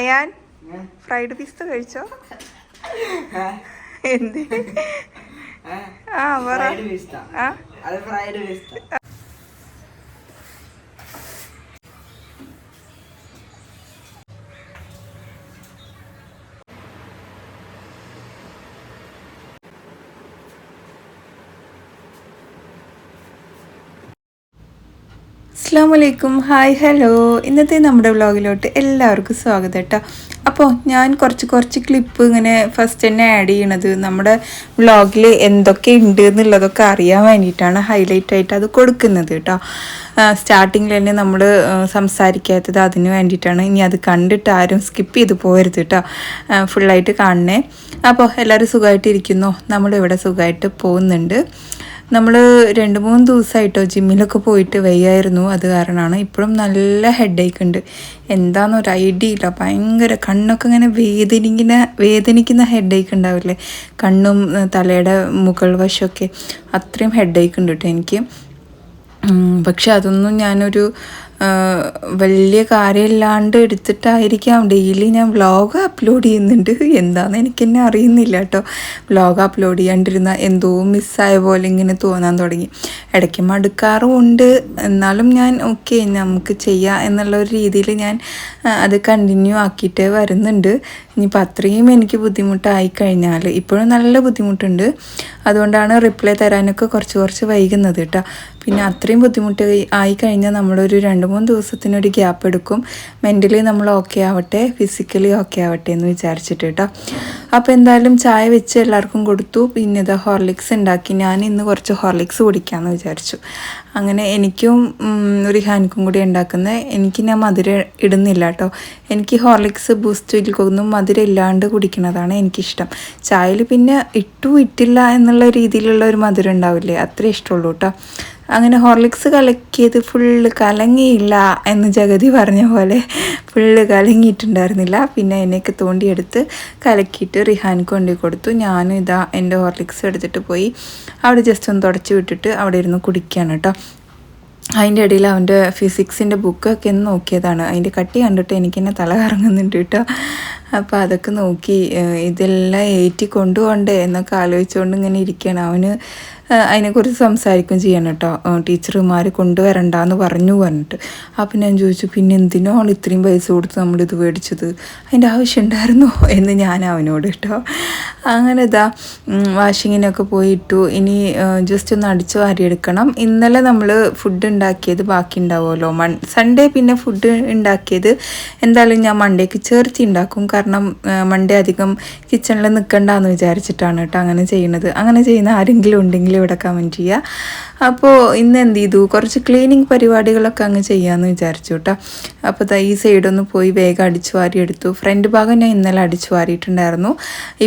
Ayan fried പിസ്ത കഴിച്ചോ? എന്ത്? ആ പറ. ആ? അസ്സാം വലൈക്കും ഹായ് ഹലോ. ഇന്നത്തെ നമ്മുടെ വ്ളോഗിലോട്ട് എല്ലാവർക്കും സ്വാഗതം കേട്ടോ. അപ്പോൾ ഞാൻ കുറച്ച് കുറച്ച് ക്ലിപ്പ് ഇങ്ങനെ ഫസ്റ്റ് തന്നെ ആഡ് ചെയ്യണത് നമ്മുടെ വ്ളോഗിൽ എന്തൊക്കെ ഉണ്ട് എന്നുള്ളതൊക്കെ അറിയാൻ വേണ്ടിയിട്ടാണ് ഹൈലൈറ്റ് ആയിട്ട് അത് കൊടുക്കുന്നത് കേട്ടോ. സ്റ്റാർട്ടിങ്ങിൽ തന്നെ നമ്മൾ സംസാരിക്കാത്തത് അതിന് വേണ്ടിയിട്ടാണ്. ഇനി അത് കണ്ടിട്ട് ആരും സ്കിപ്പ് ചെയ്ത് പോകരുത് കേട്ടോ. ഫുള്ളായിട്ട് കാണണേ. അപ്പോൾ എല്ലാവരും സുഖമായിട്ടിരിക്കുന്നു? നമ്മളിവിടെ സുഖമായിട്ട് പോകുന്നുണ്ട്. നമ്മൾ രണ്ട് മൂന്ന് ദിവസമായിട്ടോ ജിമ്മിലൊക്കെ പോയിട്ട് വയ്യായിരുന്നു. അത് കാരണമാണ് ഇപ്പോഴും നല്ല ഹെഡേക്ക് ഉണ്ട്. എന്താണെന്നൊരു ഐഡിയ ഇല്ല. ഭയങ്കര കണ്ണൊക്കെ ഇങ്ങനെ വേദനിക്കുന്ന വേദനിക്കുന്ന ഹെഡേക്ക് ഉണ്ടാവില്ലേ? കണ്ണും തലയുടെ മുകൾ വശമൊക്കെ. അത്രയും ഹെഡേക്ക് ഉണ്ട് കേട്ടോ എനിക്ക്. പക്ഷെ അതൊന്നും ഞാനൊരു വലിയ കാര്യമില്ലാണ്ട് എടുത്തിട്ടായിരിക്കാം. ഡെയിലി ഞാൻ വ്ളോഗ് അപ്ലോഡ് ചെയ്യുന്നുണ്ട്. എന്താണെന്ന് എനിക്ക് തന്നെ അറിയുന്നില്ല കേട്ടോ. വ്ളോഗ് അപ്ലോഡ് ചെയ്യാണ്ടിരുന്ന എന്തോ മിസ്സായ പോലെ ഇങ്ങനെ തോന്നാൻ തുടങ്ങി. ഇടയ്ക്ക് മടുക്കാറും ഉണ്ട് എന്നാലും ഞാൻ ഓക്കെ നമുക്ക് ചെയ്യാം എന്നുള്ള ഒരു രീതിയിൽ ഞാൻ അത് കണ്ടിന്യൂ ആക്കിയിട്ട് വരുന്നുണ്ട്. ഇനിയിപ്പോൾ അത്രയും എനിക്ക് ബുദ്ധിമുട്ടായി കഴിഞ്ഞാൽ ഇപ്പോഴും നല്ല ബുദ്ധിമുട്ടുണ്ട്. അതുകൊണ്ടാണ് റിപ്ലൈ തരാനൊക്കെ കുറച്ച് കുറച്ച് വൈകുന്നത് കേട്ടോ. പിന്നെ അത്രയും ബുദ്ധിമുട്ട് ആയി കഴിഞ്ഞാൽ നമ്മളൊരു രണ്ട് മൂന്ന് ദിവസത്തിനൊരു ഗ്യാപ്പ് എടുക്കും. മെന്റലി നമ്മൾ ഓക്കെ ആവട്ടെ ഫിസിക്കലി ഓക്കെ ആവട്ടെ എന്ന് വിചാരിച്ചിട്ട് കേട്ടോ അപ്പോൾ എന്തായാലും ചായ വെച്ച് എല്ലാവർക്കും കൊടുത്തു. പിന്നെ ഇത് ഹോർലിക്സ് ഉണ്ടാക്കി. ഞാൻ ഇന്ന് കുറച്ച് ഹോർലിക്സ് കുടിക്കാമെന്ന് വിചാരിച്ചു. അങ്ങനെ എനിക്കും റിഹാനിക്കും കൂടി ഉണ്ടാക്കുന്നത് എനിക്ക് ഞാൻ മധുരം ഇടുന്നില്ല കേട്ടോ എനിക്ക് ഹോർലിക്സ് ബൂസ്റ്റ് ഇതിൽക്കൊന്നും മധുരം ഇല്ലാണ്ട് കുടിക്കുന്നതാണ് എനിക്കിഷ്ടം. ചായയിൽ പിന്നെ ഇട്ടു ഇട്ടില്ല എന്നുള്ള രീതിയിലുള്ള ഒരു മധുരം ഉണ്ടാവില്ലേ? അത്രേ ഇഷ്ടമുള്ളൂ കേട്ടോ അങ്ങനെ ഹോർലിക്സ് കലക്കിയത് ഫുള്ള് കലങ്ങിയില്ല എന്ന് ജഗതി പറഞ്ഞ പോലെ ഫുള്ള് കലങ്ങിയിട്ടുണ്ടായിരുന്നില്ല. പിന്നെ എന്നെയൊക്കെ തോണ്ടിയെടുത്ത് കലക്കിയിട്ട് റിഹാൻ കൊണ്ടു കൊടുത്തു. ഞാനും ഇതാ എന്റെ ഹോർലിക്സ് എടുത്തിട്ട് പോയി. അവിടെ ജസ്റ്റ് ഒന്ന് തുടച്ച് വിട്ടിട്ട് അവിടെ ഇരുന്ന് കുടിക്കുകയാണ് കേട്ടോ. അതിന്റെ ഇടയിൽ അവന്റെ ഫിസിക്സിന്റെ ബുക്കൊക്കെ ഒന്ന് നോക്കിയതാണ്. അതിന്റെ കട്ടി കണ്ടിട്ട് എനിക്ക് തന്നെ തല കറങ്ങുന്നുണ്ട് കേട്ടോ. അപ്പോൾ അതൊക്കെ നോക്കി ഇതെല്ലാം ഏറ്റി കൊണ്ടുപോകണ്ടേ എന്നൊക്കെ ആലോചിച്ചുകൊണ്ട് ഇങ്ങനെ ഇരിക്കുകയാണ്. അവന് അതിനെക്കുറിച്ച് സംസാരിക്കുകയും ചെയ്യണം കേട്ടോ. ടീച്ചർമാർ കൊണ്ടുവരണ്ടെന്ന് പറഞ്ഞു പറഞ്ഞിട്ട്. അപ്പം ഞാൻ ചോദിച്ചു പിന്നെ എന്തിനാണ് ഇത്രയും പൈസ കൊടുത്ത് നമ്മളിത് മേടിച്ചത്? അതിന്റെ ആവശ്യം ഉണ്ടായിരുന്നോ? എന്ന് ഞാൻ അവനോട് കേട്ടോ. അങ്ങനെ ഇതാ വാഷിങ്ങിനൊക്കെ പോയിട്ടു. ഇനി ജസ്റ്റ് ഒന്ന് അടിച്ചു വാരിയെടുക്കണം. ഇന്നലെ നമ്മൾ ഫുഡ് ഉണ്ടാക്കിയത് ബാക്കി ഉണ്ടാവുമല്ലോ. മൺ സൺഡേ പിന്നെ ഫുഡ് ഉണ്ടാക്കിയത് എന്തായാലും ഞാൻ മണ്ടേക്ക് ചേർത്തി ഉണ്ടാക്കും. കാരണം മൺഡേ അധികം കിച്ചണിൽ നിൽക്കണ്ടെന്ന് വിചാരിച്ചിട്ടാണ് കേട്ടോ അങ്ങനെ ചെയ്യുന്നത്. അങ്ങനെ ചെയ്യുന്ന ആരെങ്കിലും ഉണ്ടെങ്കിൽ ഇവിടെ കമന്റ് ചെയ്യുക. അപ്പോൾ ഇന്ന് എന്ത് ചെയ്തു കുറച്ച് ക്ലീനിങ് പരിപാടികളൊക്കെ അങ്ങ് ചെയ്യാമെന്ന് വിചാരിച്ചു കേട്ടോ അപ്പോൾ ദാ ഈ സൈഡൊന്ന് പോയി വേഗം അടിച്ചു വാരി എടുത്തു. ഫ്രണ്ട് ഭാഗം ഞാൻ ഇന്നലെ അടിച്ചു വാരിയിട്ടുണ്ടായിരുന്നു.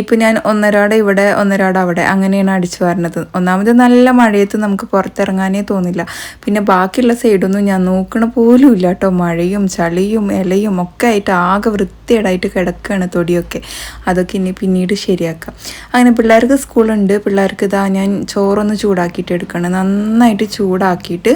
ഇപ്പോൾ ഞാൻ ഒന്നരാടെ ഇവിടെ ഒന്നരാടെ അവിടെ അങ്ങനെയാണ് അടിച്ചു വാരണത്. ഒന്നാമത് നല്ല മഴയത്ത് നമുക്ക് പുറത്തിറങ്ങാനേ തോന്നില്ല. പിന്നെ ബാക്കിയുള്ള സൈഡൊന്നും ഞാൻ നോക്കണ പോലും ഇല്ല കേട്ടോ മഴയും ചളിയും ഇലയും ഒക്കെ ആയിട്ട് ആകെ വൃത്തിയേടായിട്ട് കിടക്കുകയാണ് തൊടിയൊക്കെ. അതൊക്കെ ഇനി പിന്നീട് ശരിയാക്കാം. അങ്ങനെ പിള്ളേർക്ക് സ്കൂളുണ്ട്. പിള്ളേർക്ക് ഇതാ ഞാൻ ചോറൊന്ന് ചൂടാക്കിയിട്ട് എടുക്കണം. നന്നായിട്ട് ചൂടാക്കിയിട്ട്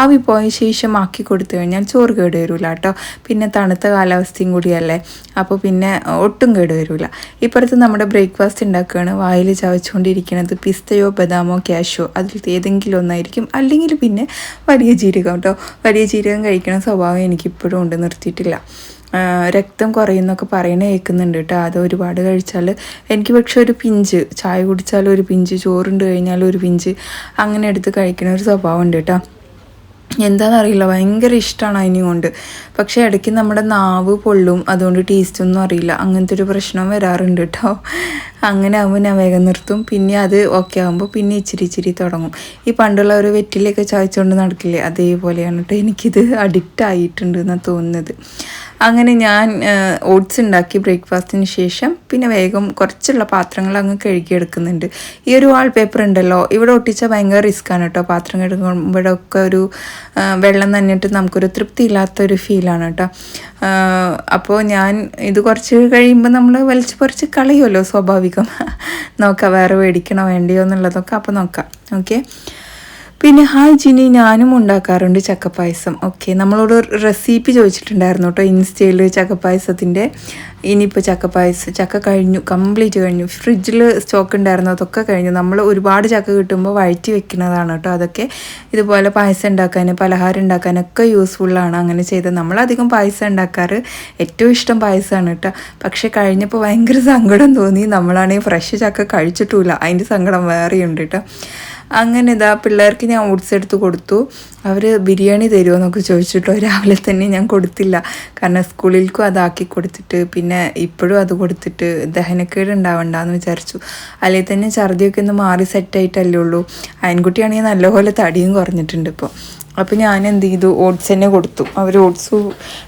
ആവി പോയ ശേഷം ആക്കി കൊടുത്തു കഴിഞ്ഞാൽ ചോറ് കേട് വരില്ല കേട്ടോ. പിന്നെ തണുത്ത കാലാവസ്ഥയും കൂടിയല്ലേ. അപ്പോൾ പിന്നെ ഒട്ടും കേട് വരില്ല ഇപ്പുറത്ത് നമ്മുടെ ബ്രേക്ക്ഫാസ്റ്റ് ഉണ്ടാക്കുകയാണ്. വായിൽ ചവച്ചുകൊണ്ടിരിക്കുന്നത് പിസ്തയോ ബദാമോ ക്യാഷോ അതിൽ ഏതെങ്കിലും ഒന്നായിരിക്കും. അല്ലെങ്കിൽ പിന്നെ വലിയ ജീരകം കേട്ടോ. വലിയ ജീരകം കഴിക്കണ സ്വഭാവം എനിക്കിപ്പോഴും ഉണ്ട്. നിർത്തിയിട്ടില്ല. രക്തം കുറയുന്നൊക്കെ പറയണ കേൾക്കുന്നുണ്ട് കേട്ടോ. അത് ഒരുപാട് കഴിച്ചാൽ എനിക്ക് പക്ഷെ ഒരു പിഞ്ച് ചായ കുടിച്ചാൽ ഒരു പിഞ്ച് ചോറുണ്ട് കഴിഞ്ഞാൽ ഒരു പിഞ്ച് അങ്ങനെ എടുത്ത് കഴിക്കുന്ന ഒരു സ്വഭാവം ഉണ്ട് കേട്ടോ. എന്താണെന്നറിയില്ല ഭയങ്കര ഇഷ്ടമാണ് അതിനെ കൊണ്ട്. പക്ഷേ ഇടയ്ക്ക് നമ്മുടെ നാവ് പൊള്ളും അതുകൊണ്ട് ടേസ്റ്റ് ഒന്നും അറിയില്ല. അങ്ങനത്തെ ഒരു പ്രശ്നം വരാറുണ്ട് കേട്ടോ. അങ്ങനെ ആകുമ്പോൾ ഞാൻ വേഗം നിർത്തും. പിന്നെ അത് ഓക്കെ ആകുമ്പോൾ പിന്നെ ഇച്ചിരി ഇച്ചിരി തുടങ്ങും. ഈ പണ്ടുള്ള ഒരു വെറ്റിലൊക്കെ ചായച്ചുകൊണ്ട് നടക്കില്ലേ അതേപോലെയാണ് കേട്ടോ എനിക്കിത് അഡിക്റ്റ് ആയിട്ടുണ്ട് തോന്നുന്നത്. അങ്ങനെ ഞാൻ ഓട്സ് ഉണ്ടാക്കി ബ്രേക്ക്ഫാസ്റ്റിന് ശേഷം പിന്നെ വേഗം കുറച്ചുള്ള പാത്രങ്ങൾ അങ്ങ് കഴുകിയെടുക്കുന്നുണ്ട്. ഈ ഒരു വാൾ പേപ്പർ ഉണ്ടല്ലോ ഇവിടെ ഒട്ടിച്ചാൽ ഭയങ്കര റിസ്ക്കാണ് കേട്ടോ. പാത്രം കഴുകുമ്പോഴൊക്കെ ഒരു വെള്ളം നനഞ്ഞിട്ട് നമുക്കൊരു തൃപ്തി ഇല്ലാത്തൊരു ഫീലാണ് കേട്ടോ. അപ്പോൾ ഞാൻ ഇത് കുറച്ച് കഴിയുമ്പോൾ നമ്മൾ വലിച്ചു പറിച്ച് കളയുമല്ലോ സ്വാഭാവികം. നോക്കാം വേറെ മേടിക്കണോ വേണ്ടിയോ എന്നുള്ളതൊക്കെ അപ്പോൾ നോക്കാം. ഓക്കെ? പിന്നെ ഹായ് ജിനി ഞാനും ഉണ്ടാക്കാറുണ്ട് ചക്കപ്പായസം. ഓക്കെ നമ്മളോട് റെസിപ്പി ചോദിച്ചിട്ടുണ്ടായിരുന്നു കേട്ടോ ഇൻസ്റ്റയിൽ ചക്കപ്പായസത്തിന്റെ. ഇനിയിപ്പോൾ ചക്കപ്പായസം ചക്ക കഴിഞ്ഞു കംപ്ലീറ്റ് കഴിഞ്ഞു. ഫ്രിഡ്ജിൽ സ്റ്റോക്ക് ഉണ്ടായിരുന്നു അതൊക്കെ കഴിഞ്ഞു. നമ്മൾ ഒരുപാട് ചക്ക കിട്ടുമ്പോൾ വഴറ്റി വെക്കുന്നതാണ് കേട്ടോ അതൊക്കെ. ഇതുപോലെ പായസം ഉണ്ടാക്കാൻ പലഹാരം ഉണ്ടാക്കാനൊക്കെ യൂസ്ഫുള്ളാണ് അങ്ങനെ ചെയ്ത്. നമ്മളധികം പായസം ഉണ്ടാക്കാറ് ഏറ്റവും ഇഷ്ടം പായസമാണ് കേട്ടോ. പക്ഷേ കഴിഞ്ഞപ്പോൾ ഭയങ്കര സങ്കടം തോന്നി. നമ്മളാണെങ്കിൽ ഫ്രഷ് ചക്ക കഴിച്ചിട്ടില്ല അതിന്റെ സങ്കടം വേറെയുണ്ട് കേട്ടോ. അങ്ങനെ ഇതാ പിള്ളേർക്ക് ഞാൻ ഓട്സ് എടുത്ത് കൊടുത്തു. അവർ ബിരിയാണി തരുമോ എന്നൊക്കെ ചോദിച്ചിട്ടോ. രാവിലെ തന്നെ ഞാൻ കൊടുത്തില്ല. കാരണം സ്കൂളിലേക്കും അതാക്കി കൊടുത്തിട്ട് പിന്നെ ഇപ്പോഴും അത് കൊടുത്തിട്ട് ദഹനക്കേട് ഉണ്ടാവണ്ടെന്ന് വിചാരിച്ചു. അല്ലെങ്കിൽ തന്നെ ഛർദിയൊക്കെ ഒന്ന് മാറി സെറ്റായിട്ടല്ലേ ഉള്ളൂ. അയൻകുട്ടിയാണെങ്കിൽ നല്ലപോലെ തടിയും കുറഞ്ഞിട്ടുണ്ട് ഇപ്പോൾ അപ്പോൾ ഞാൻ എന്ത് ചെയ്തു? ഓട്സ് തന്നെ കൊടുത്തു. അവർ ഓട്സ്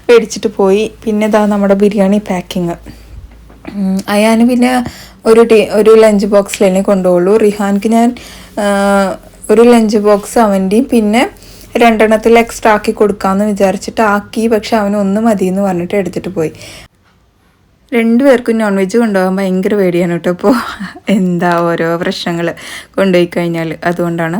മേടിച്ചിട്ട് പോയി. പിന്നെ ഇതാ നമ്മുടെ ബിരിയാണി പാക്കിങ് അയാന് പിന്നെ ഒരു ടീ ഒരു ലഞ്ച് ബോക്സിൽ തന്നെ കൊണ്ടുപോകുള്ളൂ റിഹാൻക്ക് ഞാൻ ഒരു ലഞ്ച് ബോക്സ് അവന്റെയും പിന്നെ രണ്ടെണ്ണത്തിൽ എക്സ്ട്രാ ആക്കി കൊടുക്കാമെന്ന് വിചാരിച്ചിട്ട് ആക്കി പക്ഷെ അവന് ഒന്ന് മതി എന്ന് പറഞ്ഞിട്ട് എടുത്തിട്ട് പോയി. രണ്ടുപേർക്കും നോൺ വെജ് കൊണ്ടുപോകാൻ ഭയങ്കര പേടിയാണ് കേട്ടോ ഇപ്പോൾ എന്താ ഓരോ പ്രശ്നങ്ങൾ കൊണ്ടുപോയി കഴിഞ്ഞാൽ അതുകൊണ്ടാണ്.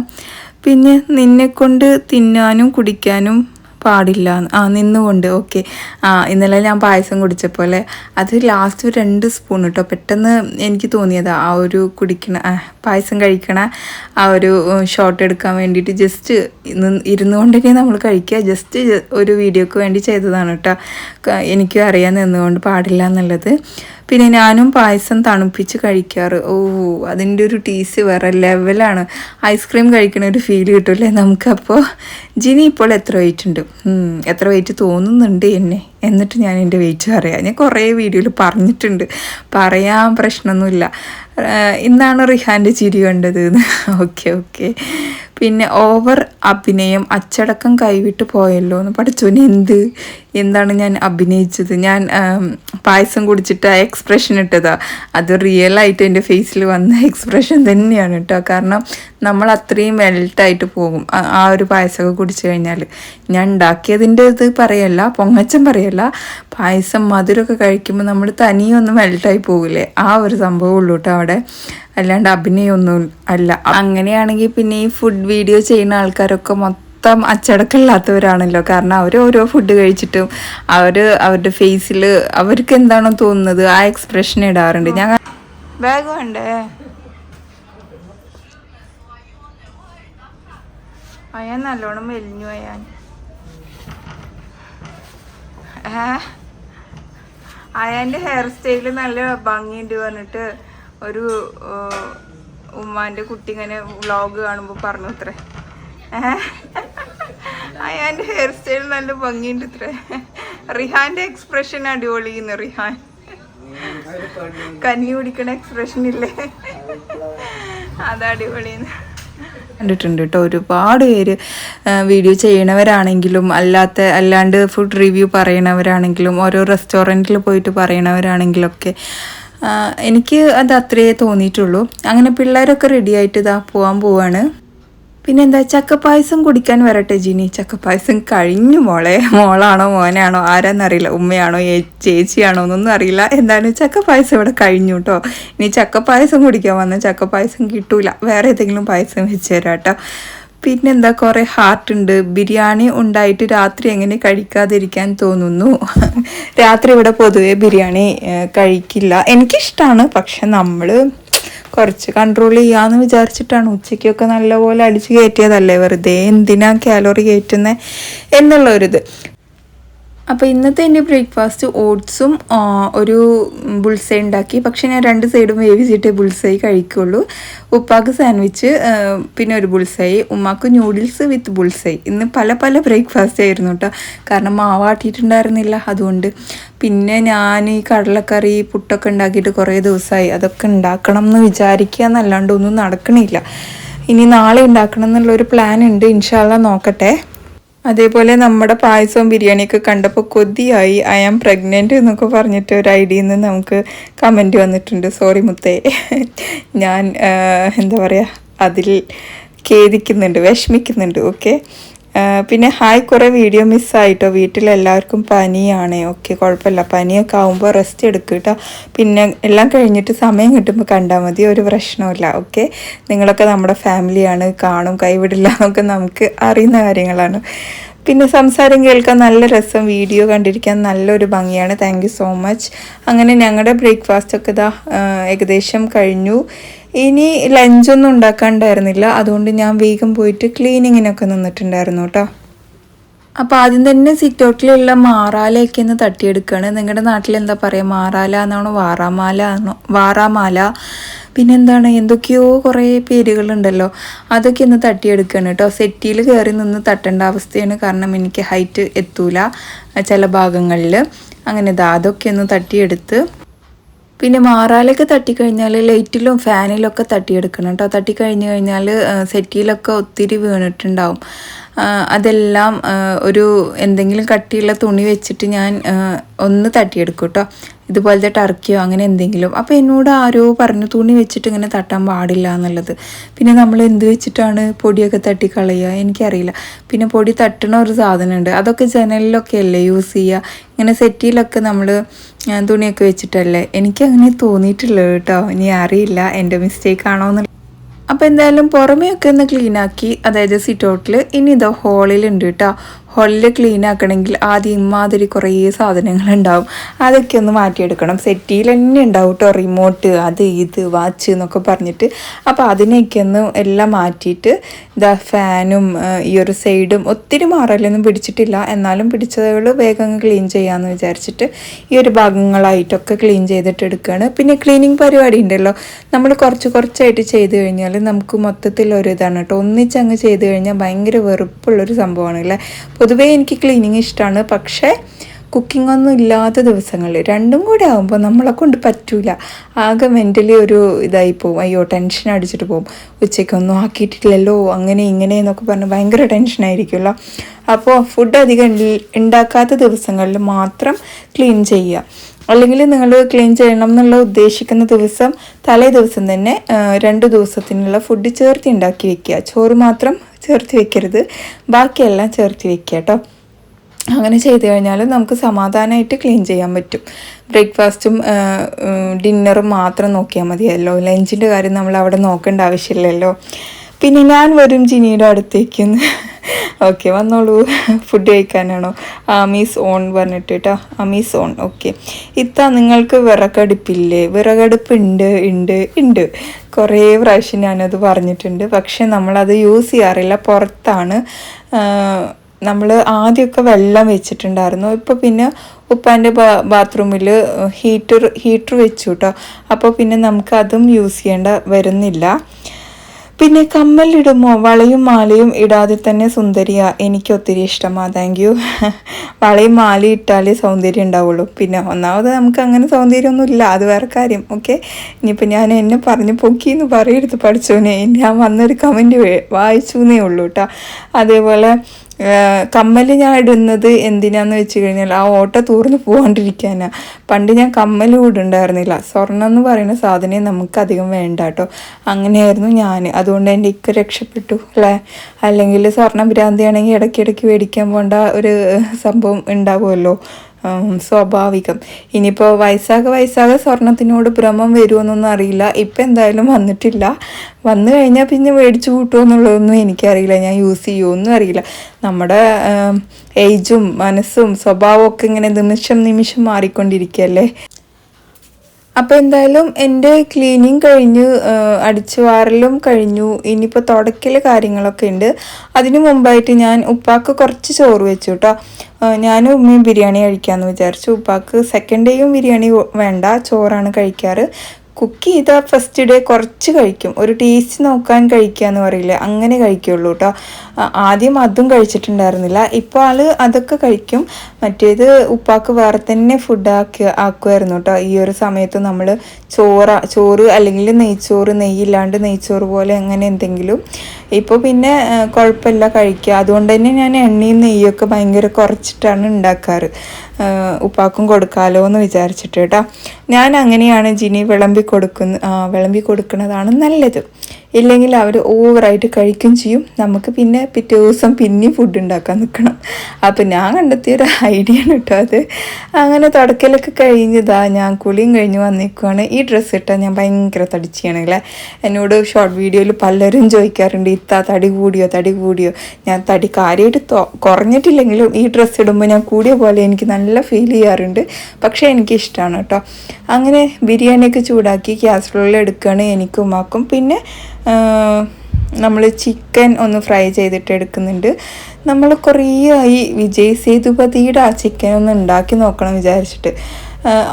പിന്നെ നിന്നെക്കൊണ്ട് തിന്നാനും കുടിക്കാനും പാടില്ല. ആ നിന്നുകൊണ്ട്. ഓക്കെ. ആ ഇന്നലെ ഞാൻ പായസം കുടിച്ചപ്പോലെ. അത് ലാസ്റ്റ് ഒരു രണ്ട് സ്പൂൺ കേട്ടോ പെട്ടെന്ന് എനിക്ക് തോന്നിയത് ആ ഒരു കുടിക്കണ പായസം കഴിക്കണ ആ ഒരു ഷോട്ട് എടുക്കാൻ വേണ്ടിയിട്ട് ജസ്റ്റ് ഇരുന്നു കൊണ്ടൊക്കെ നമ്മൾ കഴിക്കുക. ജസ്റ്റ് ഒരു വീഡിയോക്ക് വേണ്ടി ചെയ്തതാണ് കേട്ടോ എനിക്കും അറിയാൻ നിന്നുകൊണ്ട് പാടില്ല എന്നുള്ളത്. പിന്നെ ഞാനും പായസം തണുപ്പിച്ച് കഴിക്കാറ്. ഓ അതിന്റെ ഒരു ടേസ്റ്റ് വേറെ ലെവലാണ് ഐസ്ക്രീം കഴിക്കണ ഒരു ഫീൽ കിട്ടുമല്ലേ നമുക്കപ്പോൾ ജിനി ഇപ്പോൾ എത്ര വെയിറ്റ് ഉണ്ട്? എത്ര വെയിറ്റ് തോന്നുന്നുണ്ട് എന്നെ? എന്നിട്ട് ഞാൻ എന്റെ വെയിറ്റ് പറയാം. ഞാൻ കുറേ വീഡിയോയിൽ പറഞ്ഞിട്ടുണ്ട്. പറയാൻ പ്രശ്നമൊന്നുമില്ല. ഇന്നാണ് റിഹാന്റെ ചിരി കണ്ടത്. Okay okay. പിന്നെ ഓവർ അഭിനയം അച്ചടക്കം കൈവിട്ട് പോയല്ലോ എന്ന് പഠിച്ചോന് എന്ത്? എന്താണ് ഞാൻ അഭിനയിച്ചത്? ഞാൻ പായസം കുടിച്ചിട്ട് ആ എക്സ്പ്രഷൻ ഇട്ടതാ. അത് റിയൽ ആയിട്ട് എന്റെ ഫേസിൽ വന്ന എക്സ്പ്രഷൻ തന്നെയാണ് കേട്ടോ. കാരണം നമ്മൾ അത്രയും മെൽട്ടായിട്ട് പോകും. ആ ഒരു പായസമൊക്കെ കുടിച്ചു കഴിഞ്ഞാൽ ഞാൻ ഉണ്ടാക്കിയതിന്റെ ഇത് പറയല്ല പൊങ്ങച്ചം പറയല്ല. പായസം മധുരമൊക്കെ കഴിക്കുമ്പോൾ നമ്മൾ തനിയെ ഒന്ന് മെൽട്ടായി പോകില്ലേ? ആ ഒരു സംഭവം ഉള്ളൂ കേട്ടോ അവിടെ. അല്ലാണ്ട് അഭിനയൊന്നും അല്ല. അങ്ങനെയാണെങ്കിൽ പിന്നെ ഈ ഫുഡ് വീഡിയോ ചെയ്യുന്ന ആൾക്കാരൊക്കെ മൊത്തം അച്ചടക്കമില്ലാത്തവരാണല്ലോ. കാരണം അവർ ഓരോ ഫുഡ് കഴിച്ചിട്ടും അവർ അവരുടെ ഫേസിൽ അവർക്ക് എന്താണോ തോന്നുന്നത് ആ എക്സ്പ്രഷൻ ഇടാറുണ്ട്. ഞാൻ ബാഗ് വേണ്ടേ? അയാൻ നല്ലോണം മെലിഞ്ഞു അയാൻ അയാന്റെ ഹെയർ സ്റ്റൈൽ നല്ല ഭംഗിയുണ്ട് പറഞ്ഞിട്ട്. ഒരു ഉമ്മാന്റെ കുട്ടി ഇങ്ങനെ വ്ളോഗ് കാണുമ്പോൾ പറഞ്ഞു അത്രേ അയാന്റെ ഹെയർ സ്റ്റൈൽ നല്ല ഭംഗിയുണ്ട് ഇത്രേ റിഹാന്റെ എക്സ്പ്രഷൻ അടിപൊളി റിഹാൻ. കനി കുടിക്കണ എക്സ്പ്രഷൻ ഇല്ലേ? അത് അടിപൊളി കണ്ടിട്ടുണ്ട് കേട്ടോ ഒരുപാട് പേര് വീഡിയോ ചെയ്യണവരാണെങ്കിലും അല്ലാത്ത അല്ലാണ്ട് ഫുഡ് റിവ്യൂ പറയണവരാണെങ്കിലും ഓരോ റെസ്റ്റോറന്റിൽ പോയിട്ട് പറയണവരാണെങ്കിലൊക്കെ എനിക്ക് അത് അത്രയേ തോന്നിയിട്ടുള്ളൂ. അങ്ങനെ പിള്ളേരൊക്കെ റെഡി ആയിട്ട് ഇതാ പോകാൻ പോവാണ്. പിന്നെ എന്താ ചക്കപ്പായസം കുടിക്കാൻ വരട്ടെ ജിനി. ചക്കപ്പായസം കഴിഞ്ഞു മോളെ. മോളാണോ മോനാണോ ആരാന്നറിയില്ല. ഉമ്മയാണോ ചേച്ചിയാണോ എന്നൊന്നും അറിയില്ല. എന്താണ് ചക്കപ്പായസം ഇവിടെ കഴിഞ്ഞു കേട്ടോ ഇനി ചക്കപ്പായസം കുടിക്കാൻ വന്ന ചക്കപ്പായസം കിട്ടൂല. വേറെ ഏതെങ്കിലും പായസം വെച്ച് തരാം കേട്ടോ പിന്നെന്താ കുറേ ഹാർട്ട് ഉണ്ട് ബിരിയാണി ഉണ്ടായിട്ട് രാത്രി എങ്ങനെ കഴിക്കാതിരിക്കാൻ തോന്നുന്നു. രാത്രി ഇവിടെ പൊതുവേ ബിരിയാണി കഴിക്കില്ല. എനിക്കിഷ്ടമാണ് പക്ഷെ നമ്മൾ കുറച്ച് കൺട്രോൾ ചെയ്യാമെന്ന് വിചാരിച്ചിട്ടാണ് ഉച്ചയ്ക്കൊക്കെ നല്ലപോലെ അടിച്ച് കയറ്റിയതല്ലേ? വെറുതെ എന്തിനാ കാലോറി കയറ്റുന്നത് എന്നുള്ള ഒരിത് അപ്പോൾ ഇന്നത്തെ എന്റെ ബ്രേക്ക്ഫാസ്റ്റ് ഓട്സും ഒരു ബുൾസൈ ഉണ്ടാക്കി. പക്ഷെ ഞാൻ രണ്ട് സൈഡും വേവിച്ചിട്ടേ ബുൾസൈ കഴിക്കുള്ളൂ. ഉപ്പാക്ക് സാൻഡ്വിച്ച് പിന്നെ ഒരു ബുൾസൈ. ഉമ്മാക്ക് ന്യൂഡിൽസ് വിത്ത് ബുൾസൈ. ഇന്ന് പല പല ബ്രേക്ക്ഫാസ്റ്റ് ആയിരുന്നു കേട്ടോ കാരണം മാവാട്ടിയിട്ടുണ്ടായിരുന്നില്ല അതുകൊണ്ട്. പിന്നെ ഞാൻ ഈ കടലക്കറി പുട്ടൊക്കെ ഉണ്ടാക്കിയിട്ട് കുറേ ദിവസമായി അതൊക്കെ ഉണ്ടാക്കണം എന്ന് വിചാരിക്കുക എന്നല്ലാണ്ട് ഒന്നും നടക്കണില്ല. ഇനി നാളെ ഉണ്ടാക്കണം എന്നുള്ളൊരു പ്ലാൻ ഉണ്ട്. ഇൻഷാല്ല നോക്കട്ടെ. അതേപോലെ നമ്മുടെ പായസവും ബിരിയാണിയൊക്കെ കണ്ടപ്പോൾ കൊതിയായി. ഐ ആം പ്രഗ്നന്റ് എന്നൊക്കെ പറഞ്ഞിട്ട് ഒരു ഐഡിയിൽ നിന്ന് നമുക്ക് കമന്റ് വന്നിട്ടുണ്ട്. സോറി മുത്തേ. ഞാൻ എന്താ പറയുക അതിൽ ഖേദിക്കുന്നുണ്ട് വിഷമിക്കുന്നുണ്ട്. ഓക്കെ? പിന്നെ ഹായ് കുറേ വീഡിയോ മിസ്സായിട്ടോ വീട്ടിലെല്ലാവർക്കും പനിയാണ്. ഓക്കെ കുഴപ്പമില്ല. പനിയൊക്കെ ആകുമ്പോൾ റെസ്റ്റ് എടുക്കുക കേട്ടോ പിന്നെ എല്ലാം കഴിഞ്ഞിട്ട് സമയം കിട്ടുമ്പോൾ കണ്ടാൽ മതി. ഒരു പ്രശ്നമില്ല ഓക്കെ? നിങ്ങളൊക്കെ നമ്മുടെ ഫാമിലിയാണ് കാണും കൈവിടില്ല എന്നൊക്കെ നമുക്ക് അറിയുന്ന കാര്യങ്ങളാണ്. പിന്നെ സംസാരം കേൾക്കാൻ നല്ല രസം. വീഡിയോ കണ്ടിരിക്കാൻ നല്ലൊരു ഭംഗിയാണ്. താങ്ക് സോ മച്ച് അങ്ങനെ ഞങ്ങളുടെ ബ്രേക്ക്ഫാസ്റ്റ് ഒക്കെ ഇതാ ഏകദേശം കഴിഞ്ഞു. ഇനി ലഞ്ചൊന്നും ഉണ്ടാക്കാണ്ടായിരുന്നില്ല. അതുകൊണ്ട് ഞാൻ വേഗം പോയിട്ട് ക്ലീനിങ്ങിനൊക്കെ നിന്നിട്ടുണ്ടായിരുന്നു കേട്ടോ അപ്പോൾ ആദ്യം തന്നെ സിറ്റൗട്ടിലുള്ള മാറാലയൊക്കെ ഒന്ന് തട്ടിയെടുക്കുകയാണ് നിങ്ങളുടെ നാട്ടിൽ എന്താ പറയുക മാറാല എന്നാണോ? വാറാമാല എന്നോ? വാറാമാല. പിന്നെന്താണ്? എന്തൊക്കെയോ കുറേ പേരുകളുണ്ടല്ലോ. അതൊക്കെ ഒന്ന് തട്ടിയെടുക്കുകയാണ് കേട്ടോ സെറ്റിയിൽ കയറി നിന്ന് തട്ടേണ്ട അവസ്ഥയാണ്. കാരണം എനിക്ക് ഹൈറ്റ് എത്തൂല. ചില ഭാഗങ്ങളിൽ അങ്ങനെ അതൊക്കെ ഒന്ന് തട്ടിയെടുത്ത് പിന്നെ മാറാലൊക്കെ തട്ടിക്കഴിഞ്ഞാൽ ലൈറ്റിലും ഫാനിലും ഒക്കെ തട്ടിയെടുക്കണം കേട്ടോ തട്ടിക്കഴിഞ്ഞ് കഴിഞ്ഞാൽ സെറ്റിയിലൊക്കെ ഒത്തിരി വീണിട്ടുണ്ടാവും. അതെല്ലാം ഒരു എന്തെങ്കിലും കട്ടിയുള്ള തുണി വെച്ചിട്ട് ഞാൻ ഒന്ന് തട്ടിയെടുക്കും കേട്ടോ ഇതുപോലത്തെ ടർക്കിയോ അങ്ങനെ എന്തെങ്കിലും. അപ്പോൾ എന്നോട് ആരോ പറഞ്ഞു തുണി വെച്ചിട്ട് ഇങ്ങനെ തട്ടാൻ പാടില്ല എന്നുള്ളത്. പിന്നെ നമ്മൾ എന്ത് വെച്ചിട്ടാണ് പൊടിയൊക്കെ തട്ടിക്കളയുക? എനിക്കറിയില്ല. പിന്നെ പൊടി തട്ടണ ഒരു സാധനമുണ്ട്. അതൊക്കെ ജനലിലൊക്കെ അല്ലേ യൂസ് ചെയ്യുക? ഇങ്ങനെ സെറ്റിയിലൊക്കെ നമ്മൾ തുണിയൊക്കെ വെച്ചിട്ടല്ലേ? എനിക്ക് അങ്ങനെ തോന്നിയിട്ടില്ല കേട്ടോ. ഇനി അറിയില്ല. എന്റെ മിസ്റ്റേക്ക് ആണോ എന്ന് അപ്പോൾ എന്തായാലും പുറമേ ഒക്കെ ഒന്ന് ക്ലീനാക്കി അതായത് സിറ്റ് ഔട്ടിൽ ഇനി ഇതോ ഹോളിലുണ്ട് കേട്ടോ. ഹോളിൽ ക്ലീൻ ആക്കണമെങ്കിൽ ആദ്യം ഇമാതിരി കുറേ സാധനങ്ങൾ ഉണ്ടാവും അതൊക്കെ ഒന്ന് മാറ്റിയെടുക്കണം. സെറ്റിയിൽ തന്നെ ഉണ്ടാവും കേട്ടോ റിമോട്ട് അത് ഇത് വാച്ച് എന്നൊക്കെ പറഞ്ഞിട്ട്. അപ്പോൾ അതിനെയൊക്കെ ഒന്ന് എല്ലാം മാറ്റിയിട്ട് ഇതാ ഫാനും ഈ ഒരു സൈഡും ഒത്തിരി മാറലൊന്നും പിടിച്ചിട്ടില്ല. എന്നാലും പിടിച്ചതുകൾ വേഗം ക്ലീൻ ചെയ്യാമെന്ന് വിചാരിച്ചിട്ട് ഈ ഒരു ഭാഗങ്ങളായിട്ടൊക്കെ ക്ലീൻ ചെയ്തിട്ട് എടുക്കുകയാണ് പിന്നെ ക്ലീനിങ് പരിപാടി ഉണ്ടല്ലോ. നമ്മൾ കുറച്ച് കുറച്ചായിട്ട് ചെയ്ത് കഴിഞ്ഞാൽ നമുക്ക് മൊത്തത്തിൽ ഒരു ഇതാണ് കേട്ടോ ഒന്നിച്ചങ്ങ് ചെയ്ത് കഴിഞ്ഞാൽ ഭയങ്കര വെറുപ്പുള്ളൊരു സംഭവമാണ് അല്ലേ പൊതുവേ എനിക്ക് ക്ലീനിങ് ഇഷ്ടമാണ് പക്ഷേ കുക്കിംഗ് ഒന്നും ഇല്ലാത്ത ദിവസങ്ങളിൽ രണ്ടും കൂടി ആകുമ്പോൾ നമ്മളെ കൊണ്ട് പറ്റൂല. ആകെ മെന്റലി ഒരു ഇതായി പോവും. അയ്യോ ടെൻഷൻ അടിച്ചിട്ട് പോവും. ഉച്ചയ്ക്കൊന്നും ആക്കിയിട്ടില്ലല്ലോ അങ്ങനെ ഇങ്ങനെ എന്നൊക്കെ പറഞ്ഞ് ഭയങ്കര ടെൻഷനായിരിക്കുമല്ലോ അപ്പോൾ ഫുഡ് അധികം ഉണ്ടാക്കാത്ത ദിവസങ്ങളിൽ മാത്രം ക്ലീൻ ചെയ്യുക. അല്ലെങ്കിൽ നിങ്ങൾ ക്ലീൻ ചെയ്യണം എന്നുള്ള ഉദ്ദേശിക്കുന്ന ദിവസം തലേ ദിവസം തന്നെ രണ്ട് ദിവസത്തിനുള്ള ഫുഡ് ചേർത്ത് ഉണ്ടാക്കി വെക്കുക. ചോറ് മാത്രം ചേർത്ത് വെക്കരുത്. ബാക്കിയെല്ലാം ചേർത്ത് വെക്കുക കേട്ടോ അങ്ങനെ ചെയ്ത് കഴിഞ്ഞാൽ നമുക്ക് സമാധാനമായിട്ട് ക്ലീൻ ചെയ്യാൻ പറ്റും. ബ്രേക്ക്ഫാസ്റ്റും ഡിന്നറും മാത്രം നോക്കിയാൽ മതിയല്ലോ. ലഞ്ചിന്റെ കാര്യം നമ്മൾ അവിടെ നോക്കേണ്ട ആവശ്യമില്ലല്ലോ. പിന്നെ ഞാൻ വരും ജിനിയുടെ അടുത്തേക്ക് ഓക്കെ വന്നോളൂ. ഫുഡ് കഴിക്കാനാണോ? ആമീസ് ഓൺ പറഞ്ഞിട്ട് കേട്ടോ ആമീസ് ഓൺ ഓക്കെ ഇത്ത നിങ്ങൾക്ക് വിറകടുപ്പില്ലേ? വിറകടുപ്പ് ഉണ്ട് ഉണ്ട് ഉണ്ട് കുറേ പ്രാവശ്യം ഞാനത് പറഞ്ഞിട്ടുണ്ട്. പക്ഷെ നമ്മളത് യൂസ് ചെയ്യാറില്ല. പുറത്താണ്. നമ്മൾ ആദ്യമൊക്കെ വെള്ളം വെച്ചിട്ടുണ്ടായിരുന്നു. ഇപ്പോൾ പിന്നെ ഉപ്പാന്റെ ബാത്റൂമിൽ ഹീറ്റർ ഹീറ്റർ വെച്ചു കേട്ടോ അപ്പോൾ പിന്നെ നമുക്ക് അതും യൂസ് ചെയ്യേണ്ട വരുന്നില്ല. പിന്നെ കമ്മലിടുമോ? വളയും മാലയും ഇടാതെ തന്നെ സുന്ദരിയാ. എനിക്ക് ഒത്തിരി ഇഷ്ടമാ. താങ്ക് യു വളയും മാലയും ഇട്ടാലേ സൗന്ദര്യം ഉണ്ടാവുള്ളൂ. പിന്നെ ഒന്നാമത് നമുക്ക് അങ്ങനെ സൗന്ദര്യമൊന്നും ഇല്ല അത് വേറെ കാര്യം. ഓക്കെ ഇനിയിപ്പോൾ ഞാൻ എന്നെ പറഞ്ഞ് പൊക്കിന്ന് പറയെടുത്ത് പഠിച്ചോനെ ഞാൻ വന്നൊരു കമന്റ് വായിച്ചു എന്നേ ഉള്ളൂ കേട്ടോ അതേപോലെ കമ്മൽ ഞാൻ ഇടുന്നത് എന്തിനാന്ന് വെച്ച് കഴിഞ്ഞാൽ ആ ഓട്ട തൂർന്ന് പോകാണ്ടിരിക്കാനാണ് പണ്ട് ഞാൻ കമ്മൽ ഇടുണ്ടായിരുന്നില്ല സ്വർണം എന്ന് പറയുന്ന സാധനം നമുക്ക് അധികം വേണ്ട കേട്ടോ. അങ്ങനെയായിരുന്നു ഞാൻ. അതുകൊണ്ട് എന്റെ ഇക്ക രക്ഷപ്പെട്ടു അല്ലേ? അല്ലെങ്കിൽ സ്വർണം ഭ്രാന്തിയാണെങ്കിൽ ഇടയ്ക്കിടയ്ക്ക് മേടിക്കാൻ പോകേണ്ട ഒരു സംഭവം ഉണ്ടാവുമല്ലോ. സ്വാഭാവികം. ഇനിയിപ്പോൾ വയസ്സാകെ വയസ്സാകെ സ്വർണത്തിനോട് ഭ്രമം വരുമെന്നൊന്നും അറിയില്ല. ഇപ്പം എന്തായാലും വന്നിട്ടില്ല. വന്നു കഴിഞ്ഞാൽ പിന്നെ മേടിച്ചു കൂട്ടുമോ എന്നുള്ളതൊന്നും എനിക്കറിയില്ല. ഞാൻ യൂസ് ചെയ്യുമോ അറിയില്ല. നമ്മുടെ ഏജും മനസ്സും സ്വഭാവവും ഒക്കെ ഇങ്ങനെ നിമിഷം നിമിഷം മാറിക്കൊണ്ടിരിക്കുകയല്ലേ അപ്പോൾ എന്തായാലും എന്റെ ക്ലീനിങ് കഴിഞ്ഞു അടിച്ചു വാരലും കഴിഞ്ഞു. ഇനിയിപ്പോൾ തുടക്കൽ കാര്യങ്ങളൊക്കെ ഉണ്ട്. അതിനു മുമ്പായിട്ട് ഞാൻ ഉപ്പാക്ക് കുറച്ച് ചോറ് വെച്ചു കേട്ടോ ഞാനും ഉമ്മയും ബിരിയാണി കഴിക്കാമെന്ന് വിചാരിച്ചു. ഉപ്പാക്ക് സെക്കൻഡ് ഡേയും ബിരിയാണി വേണ്ട ചോറാണ് കഴിക്കാറ്. കുക്ക് ചെയ്താൽ ഫസ്റ്റ് ഡേ കുറച്ച് കഴിക്കും. ഒരു ടേസ്റ്റ് നോക്കാൻ കഴിക്കുക എന്ന് പറയില്ലേ? അങ്ങനെ കഴിക്കുള്ളൂ കേട്ടോ ആദ്യം അതും കഴിച്ചിട്ടുണ്ടായിരുന്നില്ല. ഇപ്പോൾ ആൾ അതൊക്കെ കഴിക്കും. മറ്റേത് ഉപ്പാക്ക് വേറെ തന്നെ ഫുഡ് ആക്കി ആക്കുമായിരുന്നു കേട്ടോ ഈ ഒരു സമയത്ത് നമ്മൾ ചോറ ചോറ് അല്ലെങ്കിൽ നെയ്ച്ചോറ് നെയ്യില്ലാണ്ട് നെയ്ച്ചോറ് പോലെ അങ്ങനെ എന്തെങ്കിലും ഇപ്പോൾ പിന്നെ കുഴപ്പമില്ല കഴിക്കുക അതുകൊണ്ട് തന്നെ ഞാൻ എണ്ണയും നെയ്യൊക്കെ ഭയങ്കര കുറച്ചിട്ടാണ് ഉണ്ടാക്കാറ് ഉപ്പാക്കും കൊടുക്കാലോ എന്ന് വിചാരിച്ചിട്ട് കേട്ടോ ഞാൻ അങ്ങനെയാണ് ജിനി വിളമ്പി കൊടുക്കുന്ന വിളമ്പി കൊടുക്കുന്നതാണ് നല്ലത്. ഇല്ലെങ്കിൽ അവർ ഓവറായിട്ട് കഴിക്കും ചെയ്യും. നമുക്ക് പിന്നെ പിറ്റേ ദിവസം പിന്നെയും ഫുഡ് ഉണ്ടാക്കാൻ നിൽക്കണം. അപ്പോൾ ഞാൻ കണ്ടെത്തിയ ഒരു ഐഡിയ ആണ് കേട്ടോ അത്. അങ്ങനെ തുടക്കലൊക്കെ കഴിഞ്ഞതാ ഞാൻ കുളിയും കഴിഞ്ഞ് വന്നിരിക്കുവാണ് ഈ ഡ്രസ്സ് ഇട്ടാൽ ഞാൻ ഭയങ്കര തടിച്ചാണല്ലേ എന്നോട് ഷോർട്ട് വീഡിയോയിൽ പലരും ചോദിക്കാറുണ്ട് ഇത്ത തടി കൂടിയോ തടി കൂടിയോ? ഞാൻ തടി കാര്യമായിട്ട് കുറഞ്ഞിട്ടില്ലെങ്കിലും ഈ ഡ്രസ്സ് ഇടുമ്പോൾ ഞാൻ കൂടിയ പോലെ എനിക്ക് നല്ല ഫീൽ ചെയ്യാറുണ്ട്. പക്ഷേ എനിക്ക് ഇഷ്ടമാണ് കേട്ടോ അങ്ങനെ ബിരിയാണിയൊക്കെ ചൂടാക്കി കാസറോളിൽ എടുക്കുകയാണ് എനിക്കും ഉമ്മാക്കും. പിന്നെ നമ്മൾ ചിക്കൻ ഒന്ന് ഫ്രൈ ചെയ്തിട്ട് എടുക്കുന്നുണ്ട്. നമ്മൾ കുറേ ആയി വിജയ് സേതുപതിയുടെ ആ ചിക്കൻ ഒന്ന് ഉണ്ടാക്കി നോക്കണം വിചാരിച്ചിട്ട്.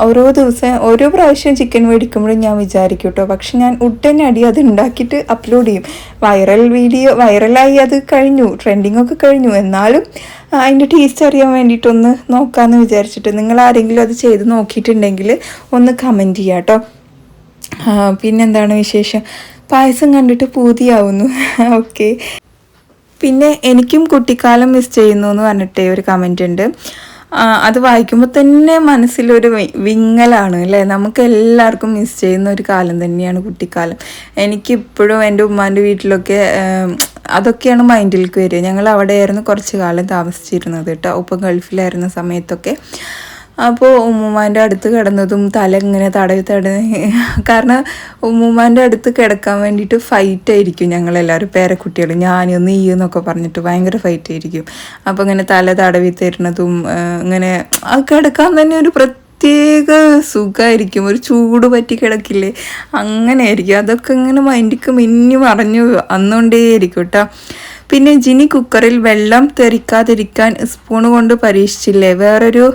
ഓരോ ദിവസം ഓരോ പ്രാവശ്യം ചിക്കൻ മേടിക്കുമ്പോഴും ഞാൻ വിചാരിക്കും കേട്ടോ പക്ഷെ ഞാൻ ഉടനടി അത് ഉണ്ടാക്കിയിട്ട് അപ്ലോഡ് ചെയ്യും. വൈറൽ വീഡിയോ വൈറലായി അത് കഴിഞ്ഞു ട്രെൻഡിങ് ഒക്കെ കഴിഞ്ഞു. എന്നാലും അതിന്റെ ടേസ്റ്റ് അറിയാൻ വേണ്ടിയിട്ടൊന്ന് നോക്കാമെന്ന് വിചാരിച്ചിട്ട്. നിങ്ങൾ ആരെങ്കിലും അത് ചെയ്ത് നോക്കിയിട്ടുണ്ടെങ്കിൽ ഒന്ന് കമന്റ് ചെയ്യാം കേട്ടോ പിന്നെന്താണ് വിശേഷം? പായസം കണ്ടിട്ട് പൂതിയാവുന്നു. ഓക്കെ. പിന്നെ എനിക്കും കുട്ടിക്കാലം മിസ് ചെയ്യുന്നു എന്ന് പറഞ്ഞിട്ട് ഒരു കമന്റ് ഉണ്ട്. അത് വായിക്കുമ്പോൾ തന്നെ മനസ്സിലൊരു വിങ്ങലാണ് അല്ലേ? നമുക്ക് എല്ലാവർക്കും മിസ് ചെയ്യുന്ന ഒരു കാലം തന്നെയാണ് കുട്ടിക്കാലം. എനിക്കിപ്പോഴും എന്റെ ഉമ്മാന്റെ വീട്ടിലൊക്കെ അതൊക്കെയാണ് മൈൻഡിലേക്ക് വരിക. ഞങ്ങൾ അവിടെയായിരുന്നു കുറച്ച് കാലം താമസിച്ചിരുന്നത് കേട്ടോ. ഒപ്പം ഗൾഫിലായിരുന്ന സമയത്തൊക്കെ. അപ്പോൾ ഉമ്മുമാന്റെ അടുത്ത് കിടന്നതും തല ഇങ്ങനെ തടവി തട കാരണം ഉമ്മുമാന്റെ അടുത്ത് കിടക്കാൻ വേണ്ടിയിട്ട് ഫൈറ്റ് ആയിരിക്കും ഞങ്ങളെല്ലാവരും പേരക്കുട്ടികൾ ഞാനും നീ എന്നൊക്കെ പറഞ്ഞിട്ട് ഭയങ്കര ഫൈറ്റ് ആയിരിക്കും. അപ്പോൾ ഇങ്ങനെ തല തടവി തരുന്നതും ഇങ്ങനെ കിടക്കാൻ തന്നെ ഒരു പ്രത്യേക സുഖമായിരിക്കും ഒരു ചൂട് പറ്റി കിടക്കില്ലേ? അങ്ങനെ ആയിരിക്കും. അതൊക്കെ ഇങ്ങനെ മൈൻഡിക്ക് മിന്നി മറഞ്ഞു അന്നുകൊണ്ടേയിരിക്കും കേട്ടോ പിന്നെ ജിനി കുക്കറിൽ വെള്ളം തെറിക്കാതിരിക്കാൻ സ്പൂണ് കൊണ്ട് പരീക്ഷിച്ചില്ലേ? വേറൊരു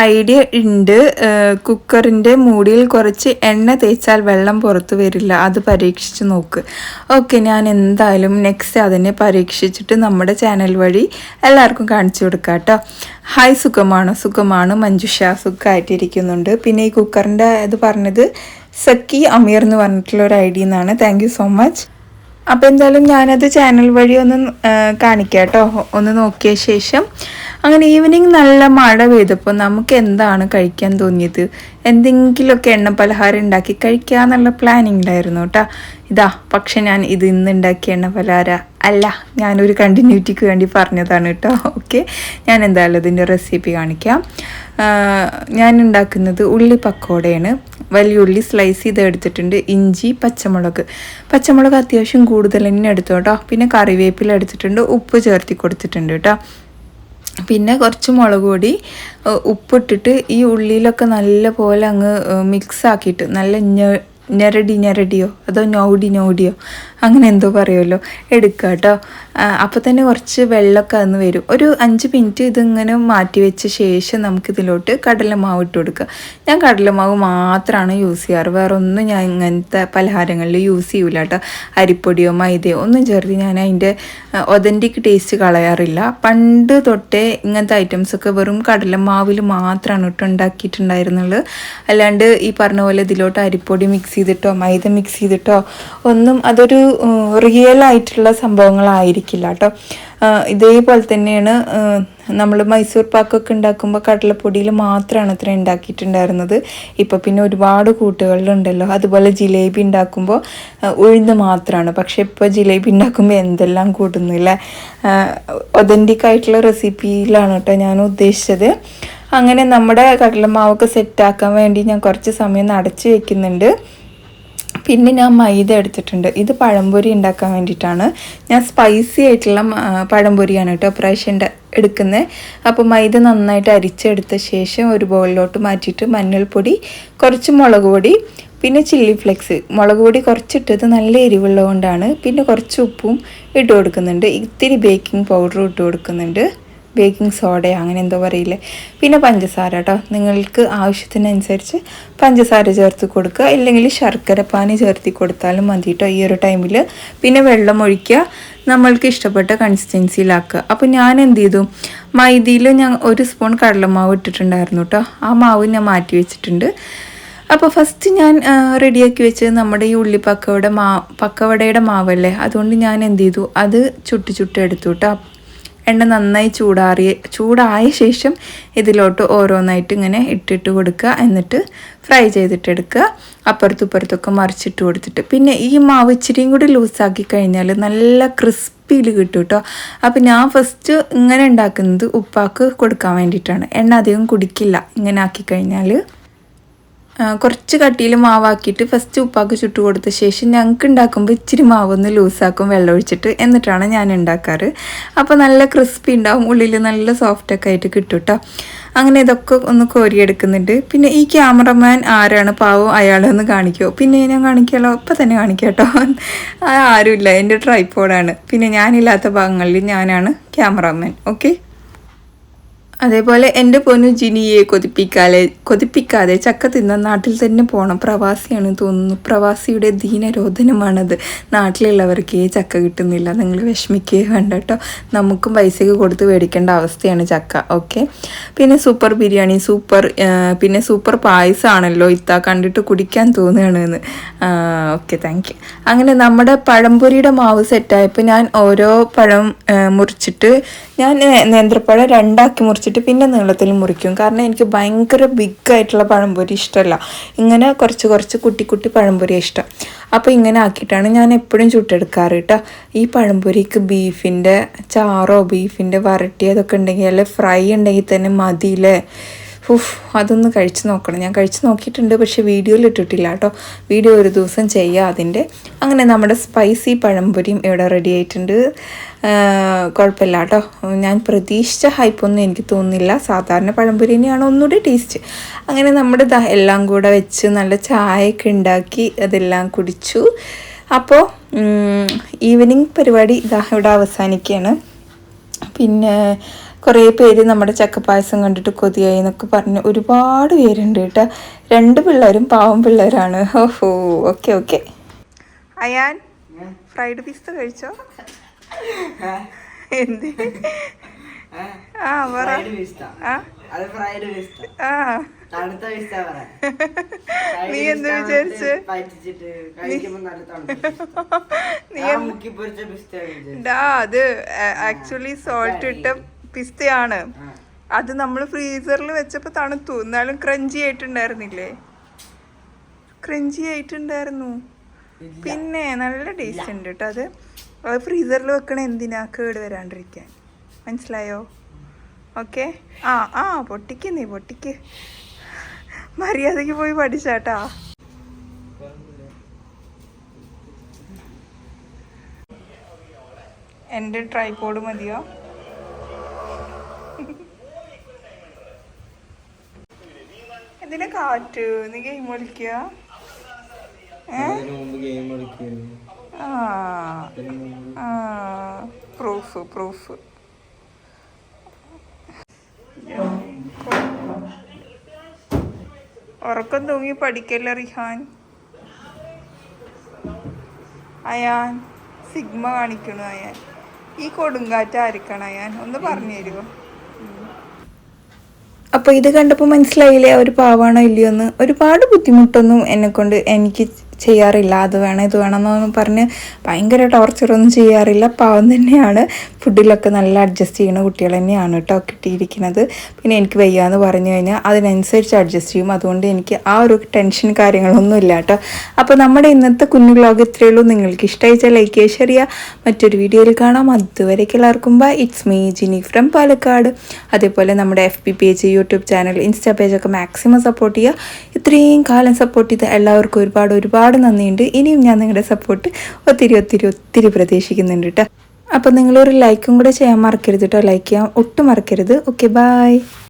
ഐഡിയ ഉണ്ട്. കുക്കറിന്റെ മൂടിയിൽ കുറച്ച് എണ്ണ തേച്ചാൽ വെള്ളം പുറത്തു വരില്ല. അത് പരീക്ഷിച്ച് നോക്ക്. ഓക്കെ ഞാൻ എന്തായാലും നെക്സ്റ്റ് അതിനെ പരീക്ഷിച്ചിട്ട് നമ്മുടെ ചാനൽ വഴി എല്ലാവർക്കും കാണിച്ചു കൊടുക്കാം കേട്ടോ. ഹായ് സുഖമാണ്? സുഖമാണ്. മഞ്ജുഷ സുഖമായിട്ടിരിക്കുന്നുണ്ട് പിന്നെ ഈ കുക്കറിന്റെ ഇത് പറഞ്ഞത് സക്കി അമീർ എന്ന് പറഞ്ഞിട്ടുള്ള ഒരു ഐഡിയ എന്നാണ്. താങ്ക് സോ മച്ച് അപ്പോൾ എന്തായാലും ഞാനത് ചാനൽ വഴി ഒന്ന് കാണിക്കാം കേട്ടോ. ഒന്ന് നോക്കിയ ശേഷം. അങ്ങനെ ഈവനിങ് നല്ല മഴ പെയ്തപ്പോൾ നമുക്ക് എന്താണ് കഴിക്കാൻ തോന്നിയത്? എന്തെങ്കിലുമൊക്കെ എണ്ണ പലഹാരം ഉണ്ടാക്കി കഴിക്കാന്നുള്ള പ്ലാനിങ്ങിലായിരുന്നു കേട്ടോ. ഇതാ പക്ഷെ ഞാൻ ഇത് ഇന്ന് ഉണ്ടാക്കിയ എണ്ണ പലഹാര അല്ല ഞാനൊരു കണ്ടിന്യൂറ്റിക്ക് വേണ്ടി പറഞ്ഞതാണ് കേട്ടോ. ഓക്കെ ഞാൻ എന്തായാലും ഇതിന്റെ റെസിപ്പി കാണിക്കാം. ഞാൻ ഉണ്ടാക്കുന്നത് ഉള്ളി പക്കോടയാണ്. വലിയ ഉള്ളി സ്ലൈസ് ചെയ്ത് എടുത്തിട്ടുണ്ട്. ഇഞ്ചി പച്ചമുളക്. പച്ചമുളക് അത്യാവശ്യം കൂടുതൽ തന്നെ എടുത്തു കേട്ടോ. പിന്നെ കറിവേപ്പില എടുത്തിട്ടുണ്ട്. ഉപ്പ് ചേർത്തി കൊടുത്തിട്ടുണ്ട് കേട്ടോ. പിന്നെ കുറച്ച് മുളക് പൊടി ഉപ്പിട്ടിട്ട് ഈ ഉള്ളിയിലൊക്കെ നല്ല പോലെ അങ്ങ് മിക്സ് ആക്കിയിട്ട് നല്ല ഞെരടി ഞെരടിയോ അതോ ഞൗടി ഞൗടിയോ അങ്ങനെ എന്തോ പറയുമല്ലോ. എടുക്കുക കേട്ടോ അപ്പോൾ തന്നെ കുറച്ച് വെള്ളമൊക്കെ അന്ന് വരും. ഒരു അഞ്ച് മിനിറ്റ് ഇതിങ്ങനെ മാറ്റി വെച്ച ശേഷം നമുക്കിതിലോട്ട് കടലമാവ് ഇട്ട് കൊടുക്കുക ഞാൻ കടലമാവ് മാത്രമാണ് യൂസ് ചെയ്യാറ്. വേറെ ഒന്നും ഞാൻ ഇങ്ങനത്തെ പലഹാരങ്ങളിൽ യൂസ് ചെയ്യൂല കേട്ടോ. അരിപ്പൊടിയോ മൈദയോ ഒന്നും ചേർത്ത് ഞാൻ അതിന്റെ ഒതന്റിക് ടേസ്റ്റ് കളയാറില്ല. പണ്ട് തൊട്ടേ ഇങ്ങനത്തെ ഐറ്റംസൊക്കെ വെറും കടലമാവിൽ മാത്രമാണ് ഇട്ട് ഉണ്ടാക്കിയിട്ടുണ്ടായിരുന്നുള്ളൂ അല്ലാണ്ട് ഈ പറഞ്ഞ പോലെ ഇതിലോട്ട് അരിപ്പൊടി മിക്സ് ചെയ്തിട്ടോ മൈദ മിക്സ് ചെയ്തിട്ടോ ഒന്നും അതൊരു റിയൽ ആയിട്ടുള്ള സംഭവങ്ങളായിരിക്കില്ല കേട്ടോ. ഇതേപോലെ തന്നെയാണ് നമ്മൾ മൈസൂർ പാക്കൊക്കെ ഉണ്ടാക്കുമ്പോൾ കടലപ്പൊടിയിൽ മാത്രമാണ് അത്ര ഉണ്ടാക്കിയിട്ടുണ്ടായിരുന്നത്. ഇപ്പോൾ പിന്നെ ഒരുപാട് കൂട്ടുകളിലുണ്ടല്ലോ. അതുപോലെ ജിലേബി ഉണ്ടാക്കുമ്പോൾ ഉഴുന്ന് മാത്രമാണ് പക്ഷേ ഇപ്പോൾ ജിലേബി ഉണ്ടാക്കുമ്പോൾ എന്തെല്ലാം കൂട്ടുന്നില്ല. ഒതന്റിക് ആയിട്ടുള്ള റെസിപ്പിയിലാണ് കേട്ടോ ഞാൻ ഉദ്ദേശിച്ചത്. അങ്ങനെ നമ്മുടെ കടലമാവൊക്കെ സെറ്റാക്കാൻ വേണ്ടി ഞാൻ കുറച്ച് സമയം അടച്ചു വെക്കുന്നുണ്ട്. പിന്നെ ഞാൻ മൈദ എടുത്തിട്ടുണ്ട്. ഇത് പഴംപൊരി ഉണ്ടാക്കാൻ വേണ്ടിയിട്ടാണ്. ഞാൻ സ്പൈസി ആയിട്ടുള്ള പഴംപൊരിയാണ് കേട്ടോ പ്രാവശ്യം എടുക്കുന്നത് അപ്പോൾ മൈദ നന്നായിട്ട് അരിച്ചെടുത്ത ശേഷം ഒരു ബോളിലോട്ട് മാറ്റിയിട്ട് മഞ്ഞൾപ്പൊടി കുറച്ച് മുളക് പൊടി പിന്നെ ചില്ലി ഫ്ലെക്സ്. മുളക് പൊടി കുറച്ചിട്ടത് നല്ല എരിവുള്ളതുകൊണ്ടാണ്. പിന്നെ കുറച്ച് ഉപ്പും ഇട്ട് കൊടുക്കുന്നുണ്ട്. ഇത്തിരി ബേക്കിംഗ് പൗഡറും ഇട്ട് കൊടുക്കുന്നുണ്ട്. ബേക്കിംഗ് സോഡ അങ്ങനെ എന്തോ പറയില്ലേ? പിന്നെ പഞ്ചസാര കേട്ടോ നിങ്ങൾക്ക് ആവശ്യത്തിനനുസരിച്ച് പഞ്ചസാര ചേർത്ത് കൊടുക്കുക. ഇല്ലെങ്കിൽ ശർക്കര പാനി ചേർത്തി കൊടുത്താലും മതി കേട്ടോ ഈ ഒരു ടൈമിൽ പിന്നെ വെള്ളം ഒഴിക്കുക. നമ്മൾക്ക് ഇഷ്ടപ്പെട്ട കൺസിസ്റ്റൻസിയിലാക്കുക അപ്പോൾ ഞാൻ എന്ത് ചെയ്തു? മൈദയിൽ ഞാൻ ഒരു സ്പൂൺ കടലമാവ് ഇട്ടിട്ടുണ്ടായിരുന്നു കേട്ടോ ആ മാവ് ഞാൻ മാറ്റി വെച്ചിട്ടുണ്ട്. അപ്പോൾ ഫസ്റ്റ് ഞാൻ റെഡിയാക്കി വെച്ചത് നമ്മുടെ ഈ ഉള്ളി മാ പക്കവടയുടെ മാവല്ലേ? അതുകൊണ്ട് ഞാൻ എന്ത് ചെയ്തു? അത് ചുട്ടി ചുട്ട് എടുത്തു കേട്ടോ എണ്ണ നന്നായി ചൂടാറിയ ചൂടായ ശേഷം ഇതിലോട്ട് ഓരോന്നായിട്ട് ഇങ്ങനെ ഇട്ടിട്ട് കൊടുക്കുക. എന്നിട്ട് ഫ്രൈ ചെയ്തിട്ടെടുക്കുക. അപ്പുറത്തും ഇപ്പുറത്തൊക്കെ മറിച്ചിട്ട് കൊടുത്തിട്ട്. പിന്നെ ഈ മാവ് ഇച്ചിരിയും കൂടി ലൂസാക്കി കഴിഞ്ഞാൽ നല്ല ക്രിസ്പിയിൽ കിട്ടും കേട്ടോ. അപ്പോൾ ഞാൻ ഫസ്റ്റ് ഇങ്ങനെ ഉണ്ടാക്കുന്നത് ഉപ്പാക്ക് കൊടുക്കാൻ വേണ്ടിയിട്ടാണ്. എണ്ണ അധികം കുടിക്കില്ല. ഇങ്ങനെ ആക്കി കഴിഞ്ഞാൽ കുറച്ച് കട്ടിയിൽ മാവാക്കിയിട്ട് ഫസ്റ്റ് ഉപ്പാക്ക് ചുട്ടു കൊടുത്ത ശേഷം ഞങ്ങൾക്ക് ഉണ്ടാക്കുമ്പോൾ ഇച്ചിരി മാവൊന്ന് ലൂസാക്കും വെള്ളമൊഴിച്ചിട്ട് എന്നിട്ടാണ് ഞാൻ ഉണ്ടാക്കാറ് അപ്പോൾ നല്ല ക്രിസ്പി ഉണ്ടാവും ഉള്ളിൽ നല്ല സോഫ്റ്റൊക്കെ ആയിട്ട് കിട്ടും കേട്ടോ അങ്ങനെ ഇതൊക്കെ ഒന്ന് കോരിയെടുക്കുന്നുണ്ട്. പിന്നെ ഈ ക്യാമറമാൻ ആരാണ് പാവം അയാളെന്ന് കാണിക്കുമോ പിന്നെ ഞാൻ കാണിക്കാമല്ലോ ഇപ്പം തന്നെ കാണിക്കാം കേട്ടോ ആരുമില്ല. എന്റെ ട്രൈപ്പോഡാണ് പിന്നെ ഞാനില്ലാത്ത ഭാഗങ്ങളിൽ ഞാനാണ് ക്യാമറമാൻ ഓക്കെ അതേപോലെ എന്റെ പൊന്നു ജിനിയെ കൊതിപ്പിക്കാതെ കൊതിപ്പിക്കാതെ ചക്ക തിന്ന നാട്ടിൽ തന്നെ പോകണം പ്രവാസിയാണ് തോന്നുന്നു. പ്രവാസിയുടെ ദീനരോധനമാണത്. നാട്ടിലുള്ളവർക്ക് ചക്ക കിട്ടുന്നില്ല. നിങ്ങൾ വിഷമിക്കുകയോ വേണ്ട കേട്ടോ നമുക്കും പൈസയ്ക്ക് കൊടുത്ത് മേടിക്കേണ്ട അവസ്ഥയാണ് ചക്ക. ഓക്കെ? പിന്നെ സൂപ്പർ ബിരിയാണി സൂപ്പർ പിന്നെ സൂപ്പർ പായസമാണല്ലോ ഇത്ത കണ്ടിട്ട് കുടിക്കാൻ തോന്നുകയാണ് എന്ന് ഓക്കെ താങ്ക് യു അങ്ങനെ നമ്മുടെ പഴംപൊരിയുടെ മാവ് സെറ്റായപ്പോൾ ഞാൻ ഓരോ പഴം മുറിച്ചിട്ട് ഞാൻ നേന്ത്രപ്പഴം രണ്ടാക്കി മുറിച്ചിട്ട് പിന്നെ നീളത്തിൽ മുറിക്കും. കാരണം എനിക്ക് ഭയങ്കര ബിഗ് ആയിട്ടുള്ള പഴംപൊരി ഇഷ്ടമല്ല ഇങ്ങനെ കുറച്ച് കുറച്ച് കുട്ടി കുട്ടി പഴംപൊരി ഇഷ്ടം. അപ്പോൾ ഇങ്ങനെ ആക്കിയിട്ടാണ് ഞാൻ എപ്പോഴും ചുട്ടെടുക്കാറ് കേട്ടോ ഈ പഴംപൊരിക്ക് ബീഫിന്റെ ചാറോ ബീഫിന്റെ വരട്ടി അതൊക്കെ ഉണ്ടെങ്കിൽ അല്ലെ ഫ്രൈ ഉണ്ടെങ്കിൽ തന്നെ മതിയില്ലേ? ഉഫ് അതൊന്ന് കഴിച്ചു നോക്കണം. ഞാൻ കഴിച്ച് നോക്കിയിട്ടുണ്ട് പക്ഷേ വീഡിയോയിൽ ഇട്ടിട്ടില്ല കേട്ടോ. വീഡിയോ ഒരു ദിവസം ചെയ്യുക അതിന്റെ. അങ്ങനെ നമ്മുടെ സ്പൈസി പഴംപൊരിയും ഇവിടെ റെഡി ആയിട്ടുണ്ട്. കുഴപ്പമില്ല കേട്ടോ. ഞാൻ പ്രതീക്ഷിച്ച ഹൈപ്പൊന്നും എനിക്ക് തോന്നുന്നില്ല. സാധാരണ പഴംപൊരി തന്നെയാണ് ഒന്നുകൂടി ടേസ്റ്റ് അങ്ങനെ നമ്മുടെ എല്ലാം കൂടെ വെച്ച് നല്ല ചായയൊക്കെ ഉണ്ടാക്കി അതെല്ലാം കുടിച്ചു. അപ്പോൾ ഈവനിങ് പരിപാടി ഇതാ ഇവിടെ അവസാനിക്കുകയാണ്. പിന്നെ കുറേ പേര് നമ്മുടെ ചക്കപ്പായസം കണ്ടിട്ട് കൊതിയായി എന്നൊക്കെ പറഞ്ഞ് ഒരുപാട് പേരുണ്ട് കേട്ടോ. രണ്ട് പിള്ളേരും പാവം പിള്ളേരാണ്. ഓഹോ okay okay. Ayaan fried peas കഴിച്ചോ? എന്ത്? ആ പറ. നീ എന്ത് വിചാരിച്ച്? അത് ആക്ച്വലി സോൾട്ട് ഇട്ട പിസ്തയാണ്. അത് നമ്മൾ ഫ്രീസറിൽ വെച്ചപ്പോൾ തണുത്തു. എന്നാലും ക്രഞ്ചി ആയിട്ടുണ്ടായിരുന്നില്ലേ? ക്രഞ്ചി ആയിട്ടുണ്ടായിരുന്നു. പിന്നെ നല്ല ടേസ്റ്റ് ഉണ്ട് കേട്ടോ അത്. അത് ഫ്രീസറിൽ വെക്കണ എന്തിനാ? കേട് വരാണ്ടിരിക്കാൻ. മനസ്സിലായോ? ഓക്കെ. ആ ആ പൊട്ടിക്ക് നീ പൊട്ടിക്ക്. മര്യാദയ്ക്ക് പോയി പഠിച്ചാട്ടാ. എന്റെ ട്രൈപോഡ് മതിയോ? എന്തിനാ കാറ്റ് നീ ഗെയിം കളിക്കുക പ്രൂഫ് പ്രൂഫ് ഉറക്കം തൂങ്ങി പഠിക്കല്ല റിഹാൻ? അയാൻ സിഗ്മ കാണിക്കണു അയാൻ. ഈ കൊടുങ്കാറ്റ് ആയിരിക്കണം അയാൻ? ഒന്ന് പറഞ്ഞു തരുമോ? അപ്പോൾ ഇത് കണ്ടപ്പോൾ മനസ്സിലായില്ലേ ഒരു പാവാണോ ഇല്ലയോ എന്ന് ഒരുപാട് ബുദ്ധിമുട്ടൊന്നും എന്നെക്കൊണ്ട് എനിക്ക് ചെയ്യാറില്ല. അത് വേണം ഇത് വേണം എന്ന് പറഞ്ഞ് ഭയങ്കര ടോർച്ചറൊന്നും ചെയ്യാറില്ല. പാവം തന്നെയാണ്. ഫുഡിലൊക്കെ നല്ല അഡ്ജസ്റ്റ് ചെയ്യുന്ന കുട്ടികൾ തന്നെയാണ് കേട്ടോ കിട്ടിയിരിക്കുന്നത്. പിന്നെ എനിക്ക് വയ്യാന്ന് പറഞ്ഞു കഴിഞ്ഞാൽ അതിനനുസരിച്ച് അഡ്ജസ്റ്റ് ചെയ്യും. അതുകൊണ്ട് എനിക്ക് ആ ഒരു ടെൻഷൻ കാര്യങ്ങളൊന്നും ഇല്ല കേട്ടോ. അപ്പോൾ നമ്മുടെ ഇന്നത്തെ കുഞ്ഞു ബ്ലോഗ് ഇത്രയേ ഉള്ളൂ. നിങ്ങൾക്ക് ഇഷ്ടമായിച്ചാൽ ലൈക്ക് ചെയ്യുക ശരിയാ മറ്റൊരു വീഡിയോയിൽ കാണാം. അതുവരേക്ക് എല്ലാവർക്കും bye it's me Jini from Palakkad. അതേപോലെ നമ്മുടെ F B page YouTube channel insta പേജൊക്കെ maximum support ചെയ്യുക. ഇത്രയും കാലം സപ്പോർട്ട് ചെയ്ത എല്ലാവർക്കും ഒരുപാട് ഒരുപാട് ഒരുപാട് നന്ദിയുണ്ട്. ഇനിയും ഞാൻ നിങ്ങളുടെ സപ്പോർട്ട് ഒത്തിരി ഒത്തിരി ഒത്തിരി പ്രതീക്ഷിക്കുന്നുണ്ട് കേട്ടോ അപ്പോൾ നിങ്ങളൊരു ലൈക്കും കൂടെ ചെയ്യാൻ മറക്കരുത് കേട്ടോ ലൈക്ക് ചെയ്യാൻ ഒട്ടും മറക്കരുത്. Okay bye